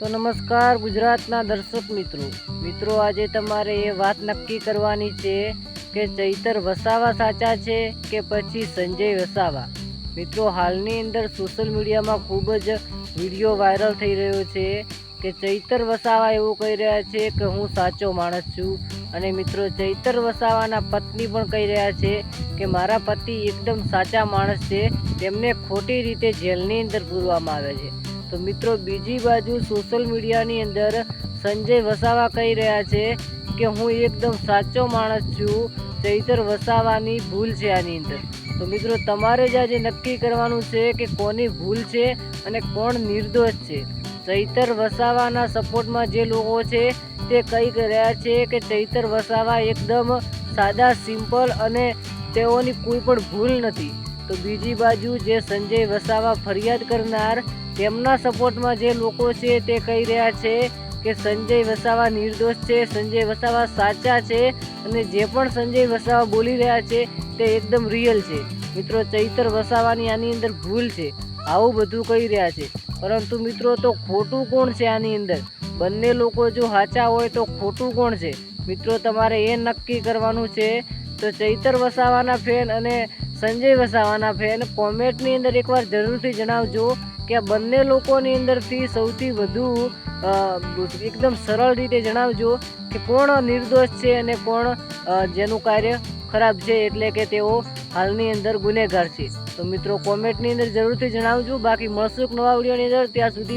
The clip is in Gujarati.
તો નમસ્કાર ગુજરાતના દર્શક મિત્રો. મિત્રો, આજે તમારે એ વાત નક્કી કરવાની છે કે ચૈતર વસાવા સાચા છે કે પછી સંજય વસાવા? મિત્રો, હાલની અંદર સોશિયલ મીડિયામાં ખૂબ જ વીડિયો વાયરલ થઈ રહ્યો છે કે ચૈતર વસાવા એવું કહી રહ્યા છે કે હું સાચો માણસ છું. અને મિત્રો, ચૈતર વસાવાના પત્ની પણ કહી રહ્યા છે કે મારા પતિ એકદમ સાચા માણસ છે. તેમને ખોટી રીતે જેલની અંદર પૂરવામાં આવે છે. તો મિત્રો, બીજી બાજુ સોશિયલ મીડિયાની અંદર સંજય વસાવા કહી રહ્યા છે કે, હું એકદમ સાચો માણસ છું, ચૈતર વસાવાની ભૂલ છે આની અંદર. તો મિત્રો, તમારે જ આજે નક્કી કરવાનું છે કે કોની ભૂલ છે અને કોણ નિર્દોષ છે. ચૈતર વસાવાના સપોર્ટમાં જે લોકો છે, તે કહી રહ્યા છે કે, ચૈતર વસાવા એકદમ સાદા સિમ્પલ અને તેઓની કોઈ પણ ભૂલ નથી. તો બીજી બાજુ જે સંજય વસાવા ફરિયાદ કરનાર તેમના સપોર્ટમાં જે લોકો છે તે કહી રહ્યા છે કે સંજય વસાવા નિર્દોષ છે, સંજય વસાવા સાચા છે અને જે પણ સંજય વસાવા બોલી રહ્યા છે તે એકદમ રિયલ છે. મિત્રો, ચૈતર વસાવાની આની અંદર ભૂલ છે, આવું બધું કહી રહ્યા છે. પરંતુ મિત્રો, તો ખોટું કોણ છે આની અંદર? બંને લોકો જો સાચા હોય તો ખોટું કોણ છે? મિત્રો, તમારે એ નક્કી કરવાનું છે, તો ચૈતર વસાવાના ફેન અને સંજય વસાવાના ફેન. કોમેન્ટની અંદર એકવાર જરૂરથી જણાવજો કે આ બંને લોકોની અંદરથી સૌથી વધુ એકદમ સરળ રીતે જણાવજો કે કોણ નિર્દોષ છે અને કોણ જેનું કાર્ય ખરાબ છે એટલે કે તેઓ હાલની અંદર ગુનેગાર છે. તો મિત્રો, કોમેન્ટની અંદર જરૂરથી જણાવજો. બાકી મળશું નવા વિડીયોની અંદર. ત્યાં સુધી